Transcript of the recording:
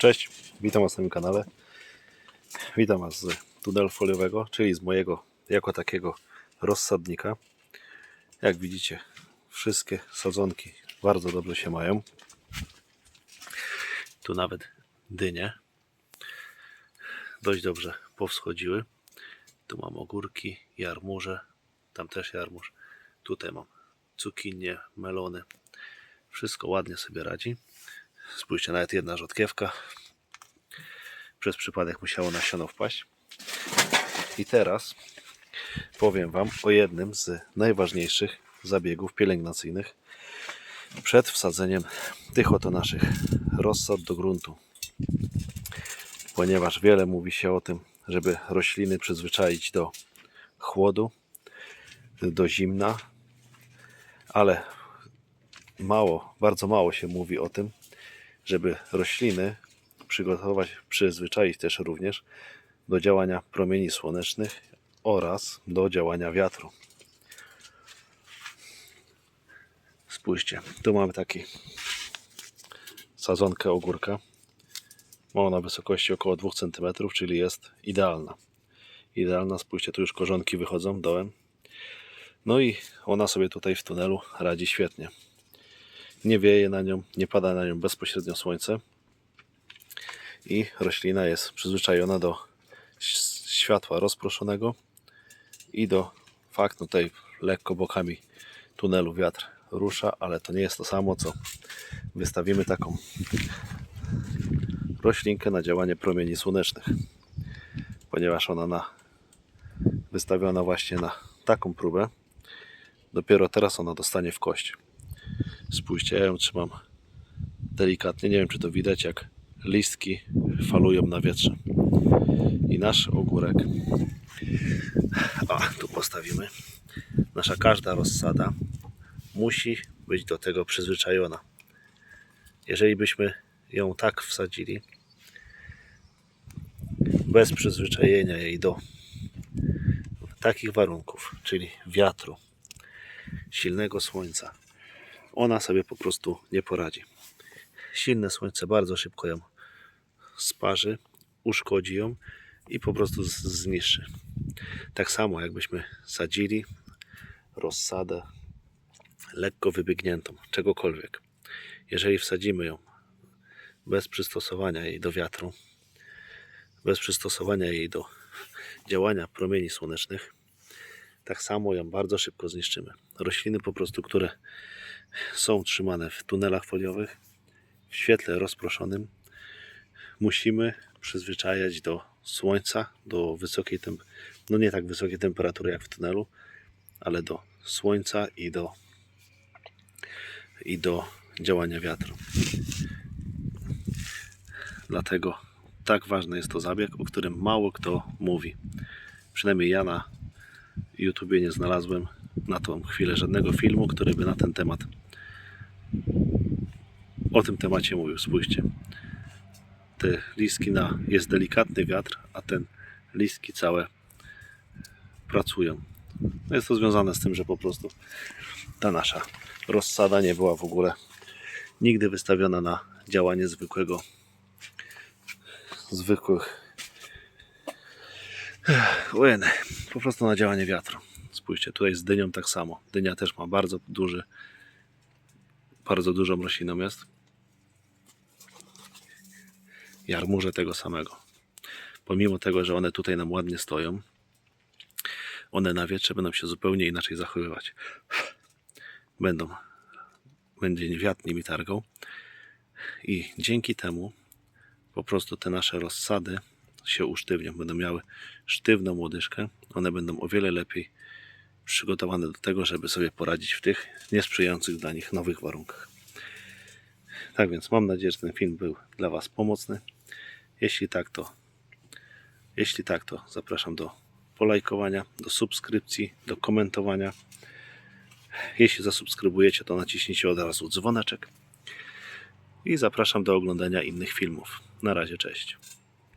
Cześć, witam Was na moim kanale. Witam Was z tunelu foliowego, czyli z mojego jako takiego rozsadnika. Jak widzicie, wszystkie sadzonki bardzo dobrze się mają. Tu nawet dynie dość dobrze powschodziły. Tu mam ogórki, jarmuże, tam też jarmuż. Tutaj mam cukinie, melony. Wszystko ładnie sobie radzi. Spójrzcie, nawet jedna rzodkiewka. Przez przypadek musiało nasiono wpaść. I teraz powiem Wam o jednym z najważniejszych zabiegów pielęgnacyjnych przed wsadzeniem tych oto naszych rozsad do gruntu. Ponieważ wiele mówi się o tym, żeby rośliny przyzwyczaić do chłodu, do zimna, ale mało, bardzo mało się mówi o tym, żeby rośliny przygotować, przyzwyczaić też również do działania promieni słonecznych oraz do działania wiatru. Spójrzcie, tu mamy taki sadzonkę ogórka. Ma ona wysokości około 2 cm, czyli jest idealna. Idealna, spójrzcie, tu już korzonki wychodzą dołem. No i ona sobie tutaj w tunelu radzi świetnie nie wieje na nią, nie pada na nią bezpośrednio słońce i roślina jest przyzwyczajona do światła rozproszonego i do faktu tutaj lekko bokami tunelu wiatr rusza, ale to nie jest to samo, co wystawimy taką roślinkę na działanie promieni słonecznych, ponieważ ona na wystawiona właśnie na taką próbę, dopiero teraz ona dostanie w kość. Spójrzcie, ja ją trzymam delikatnie. Nie wiem, czy to widać, jak listki falują na wietrze. I nasz ogórek. A, tu postawimy. Nasza każda rozsada musi być do tego przyzwyczajona. Jeżeli byśmy ją tak wsadzili, bez przyzwyczajenia jej do takich warunków, czyli wiatru, silnego słońca, ona sobie po prostu nie poradzi. Silne słońce bardzo szybko ją sparzy, uszkodzi ją i po prostu zniszczy. Tak samo jakbyśmy sadzili rozsadę lekko wybiegniętą, czegokolwiek. Jeżeli wsadzimy ją bez przystosowania jej do wiatru, bez przystosowania jej do działania promieni słonecznych, tak samo ją bardzo szybko zniszczymy. Rośliny po prostu, które są trzymane w tunelach foliowych w świetle rozproszonym. Musimy przyzwyczajać do słońca, do wysokiej temp- no nie tak wysokiej temperatury jak w tunelu, ale do słońca i do i do działania wiatru. Dlatego tak ważny jest to zabieg, o którym mało kto mówi. Przynajmniej ja na YouTubie nie znalazłem na tą chwilę żadnego filmu, który by na ten temat o tym temacie mówił. Spójrzcie. Te listki na jest delikatny wiatr, a ten listki całe pracują. No jest to związane z tym, że po prostu ta nasza rozsada nie była w ogóle nigdy wystawiona na działanie zwykłego zwykłych Ojej, po prostu na działanie wiatru. Spójrzcie, tutaj z dynią tak samo. Dynia też ma bardzo duży, bardzo dużą rośliną jest. Jarmuże tego samego. Pomimo tego, że one tutaj nam ładnie stoją, one na wietrze będą się zupełnie inaczej zachowywać. Będą, będzie wiatr nimi targał i dzięki temu po prostu te nasze rozsady się usztywnią. Będą miały sztywną łodyżkę. One będą o wiele lepiej przygotowane do tego, żeby sobie poradzić w tych niesprzyjających dla nich nowych warunkach. Tak więc mam nadzieję, że ten film był dla Was pomocny. Jeśli tak, to jeśli tak, to zapraszam do polajkowania, do subskrypcji, do komentowania. Jeśli zasubskrybujecie, to naciśnijcie od razu dzwoneczek. I zapraszam do oglądania innych filmów. Na razie, cześć.